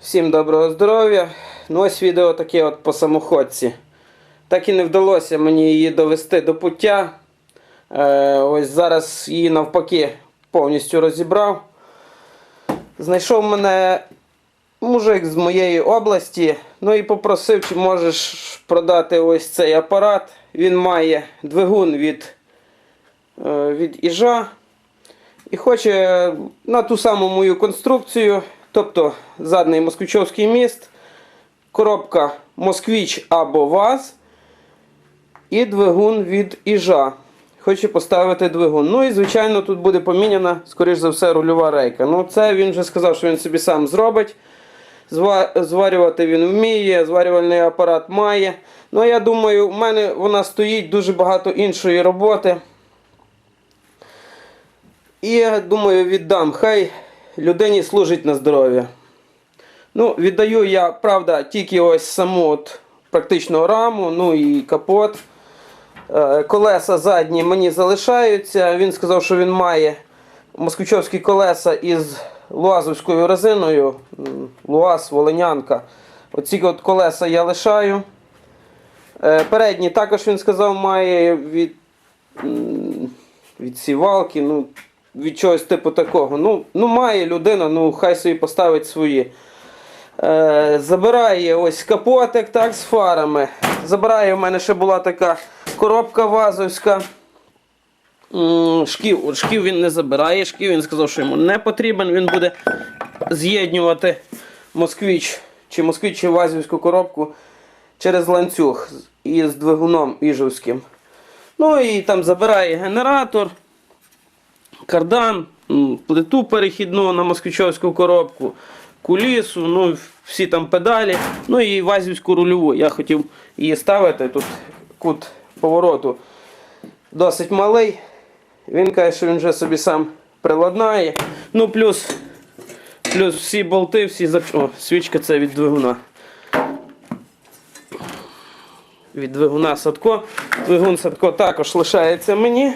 Всім доброго здоров'я. Ну ось відео таке от по самоходці. Так і не вдалося мені її довести до пуття. Е, ось зараз її навпаки повністю розібрав. Знайшов мене мужик з моєї області. Ну і попросив, чи можеш продати ось цей апарат. Він має двигун від, е, від іжа. І хоче на ту саму мою конструкцію, тобто задний москвичовський міст, коробка Москвіч або ВАЗ і двигун від Іжа. Хоче поставити двигун. Ну і, звичайно, тут буде поміняна, скоріш за все, рульова рейка. Ну, це він вже сказав, що він собі сам зробить. Зварювати він вміє, зварювальний апарат має. Ну, я думаю, в мене вона стоїть дуже багато іншої роботи. І думаю, віддам. Хай людині служить на здоров'я. Ну, віддаю я, правда, тільки ось саму от практично раму, ну і капот. Е, Колеса задні мені залишаються. Він сказав, що він має москвичовські колеса із луазовською резиною. Луаз, Волинянка. Оці от колеса я лишаю. Е, Передні також він сказав, має від, від сівалки, ну, від чогось типу такого. Ну, ну має людина, ну хай собі поставить свої. Е, забирає ось капотик так, з фарами. Забирає, в мене ще була така коробка вазовська. Шків, шків він не забирає, шків він сказав, що йому не потрібен. Він буде з'єднювати москвіч чи москвіч чи вазівську коробку через ланцюг із двигуном іжовським. Ну і там забирає генератор, кардан, плиту перехідну на москвичовську коробку, кулісу, ну всі там педалі, ну і вазівську рульову. Я хотів її ставити. Тут кут повороту досить малий. Він каже, що він вже собі сам приладнає. Ну, плюс, плюс всі болти, всі зап... О, свічка це від двигуна. Від двигуна Садко. Двигун Садко також лишається мені.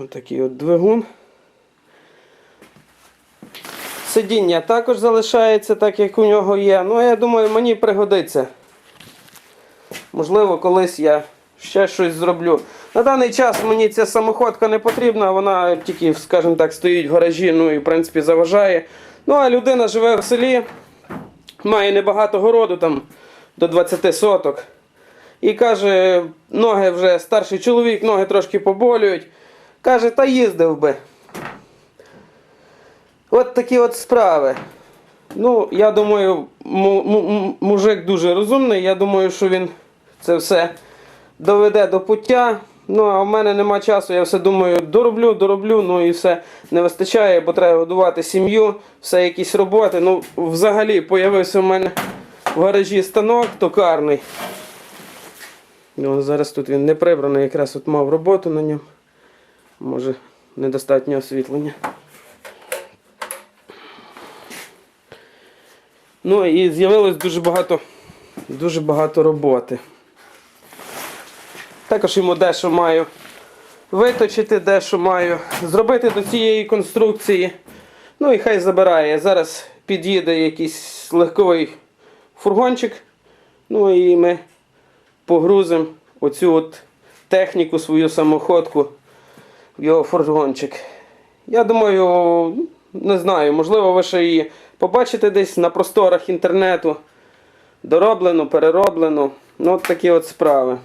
Ось такий от двигун. Сидіння також залишається так, як у нього є. Ну, я думаю, мені пригодиться. Можливо, колись я ще щось зроблю. На даний час мені ця самоходка не потрібна, вона тільки, скажімо так, стоїть в гаражі, ну і в принципі заважає. Ну, а людина живе в селі, має небагато городу, там до 20 соток. І каже, ноги вже старший чоловік, ноги трошки поболюють. Каже, та їздив би. От такі от справи. Ну, я думаю, му- му- му- мужик дуже розумний. Я думаю, що він це все доведе до пуття. Ну, а в мене нема часу, я все думаю, дороблю, дороблю, ну і все не вистачає, бо треба годувати сім'ю, все якісь роботи. Ну, взагалі, появився в мене в гаражі станок токарний. Ну, зараз тут він не прибраний, якраз от мав роботу на ньому. Може, недостатньо освітлення. Ну і з'явилось дуже багато, дуже багато роботи. Також йому дещо маю виточити, дещо маю зробити до цієї конструкції. Ну і хай забирає. Зараз під'їде якийсь легковий фургончик. Ну і ми погрузимо оцю от техніку, свою самоходку його фургончик. Я думаю, не знаю, можливо, ви ще її побачите десь на просторах інтернету. Дороблено, перероблено. Ну, от такі от справи.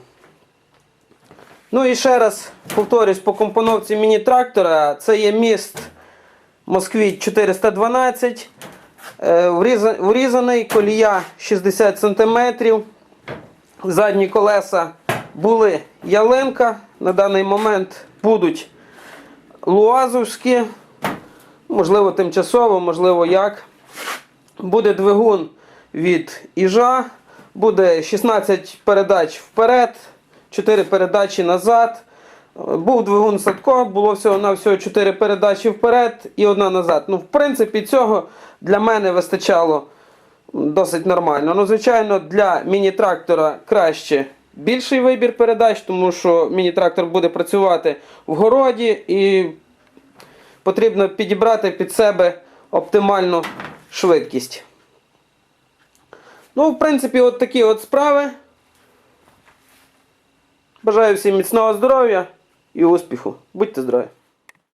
Ну і ще раз повторюсь по компоновці міні-трактора. Це є міст Москвіч 412. Е, Врізаний колія 60 см. Задні колеса були ялинка. На даний момент будуть луазовські. Можливо, тимчасово, можливо, як. Буде двигун від Іжа, буде 16 передач вперед, 4 передачі назад. Був двигун Садко, було всього на всього 4 передачі вперед і одна назад. Ну, в принципі, цього для мене вистачало досить нормально. Ну, звичайно, для міні-трактора краще більший вибір передач, тому що міні-трактор буде працювати в городі і потрібно підібрати під себе оптимальну швидкість. Ну, в принципі, от такі от справи. Бажаю всім міцного здоров'я і успіху. Будьте здорові!